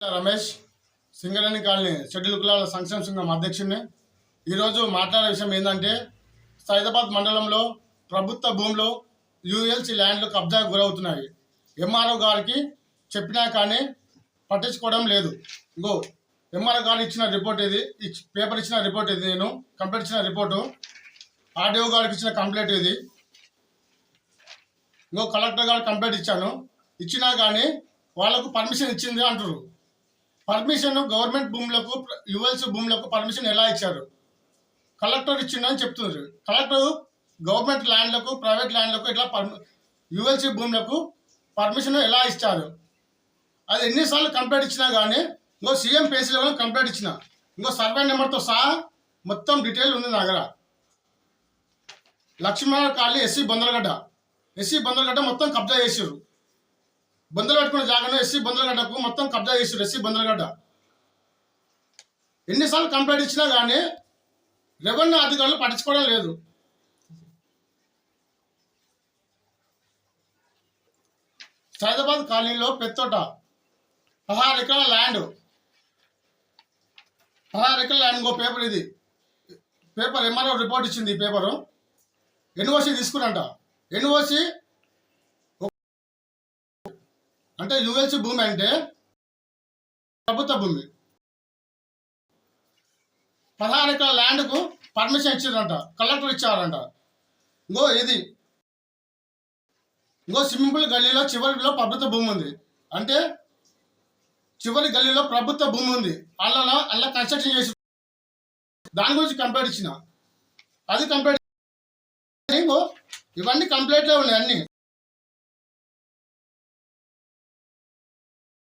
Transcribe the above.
Ramesh Singareni colony schedule కులాల సంక్షేమ సంఘం అధ్యక్షుడిని ఈరోజు మాట్లాడే విషయం ఏంటంటే సైదాబాద్ మండలంలో ప్రభుత్వ భూములు యూఎల్సీ ల్యాండ్లు కబ్జా గురవుతున్నాయి. ఎంఆర్ఓ గారికి చెప్పినా కానీ పట్టించుకోవడం లేదు. గో ఎంఆర్ఓ గారు ఇచ్చిన రిపోర్ట్ ఇది పేపర్ ఇచ్చిన రిపోర్ట్ ఇది నేను? కంప్లీట్ ఇచ్చిన రిపోర్టు? ఆర్డీఓ గారికి ఇచ్చిన కంప్లైంట్ ఇది ఇంకో కలెక్టర్ గారు కంప్లైంట్ ఇచ్చాను. ఇచ్చినా కానీ వాళ్ళకు పర్మిషన్ ఇచ్చింది అంటారు పర్మిషన్ గవర్నమెంట్ భూములకు యువల్స్ భూములకు పర్మిషన్ ఎలా ఇచ్చారు? కలెక్టర్ ఇచ్చిండని చెప్తున్నారు. కలెక్టర్ గవర్నమెంట్ ల్యాండ్లకు ప్రైవేట్ ల్యాండ్లకు ఇట్లా యువల్సీ భూములకు పర్మిషన్ ఎలా ఇచ్చారు? అది ఎన్నిసార్లు కంప్లైంట్ ఇచ్చినా కానీ ఇంకో సీఎం పేసీలో కంప్లైంట్ ఇచ్చిన. ఇంకో సర్వే నెంబర్తో సహా మొత్తం డీటెయిల్ ఉంది నా దగ్గర. Lakshmana colony SC Bondalagadda. SC Bondalagadda మొత్తం కబ్జా చేసారు బందలు పెట్టుకున్న జాగాను ఎస్సీ బొందలగడ్డకు మొత్తం కబ్జా చేసారు ఎస్సీ బొందలగడ్డ ఎన్నిసార్లు కంప్లైంట్ ఇచ్చినా కానీ రెవెన్యూ అధికారులు పట్టించుకోవడం లేదు. సైదాబాద్ కాలనీలో పెత్తోట పదహారు ఎకరాల ల్యాండ్. పదహారు ఎకరాల ల్యాండ్ ఇంకో పేపర్ ఇది. పేపర్ ఎంఆర్ఓ రిపోర్ట్ ఇచ్చింది ఈ పేపరు. ఎన్ఓసి తీసుకురంట. ఎన్ఓసి అంటే యుఎల్సి భూమి అంటే ప్రభుత్వ భూమి. పదహారు ఎకరాల ల్యాండ్కు పర్మిషన్ ఇచ్చారంట కలెక్టర్ ఇచ్చారంట. ఇంకో ఇది ఇంకో స్విమ్మింగ్ పూల్ గల్లీలో చివరిలో ప్రభుత్వ భూమి ఉంది. అంటే చివరి గల్లీలో ప్రభుత్వ భూమి ఉంది. అలా అలా కన్స్ట్రక్షన్ చేసి దాని గురించి కంప్లైంట్ ఇచ్చిన. అది కంప్లైంట్ ఇవన్నీ కంప్లైంట్లే ఉన్నాయి అన్ని.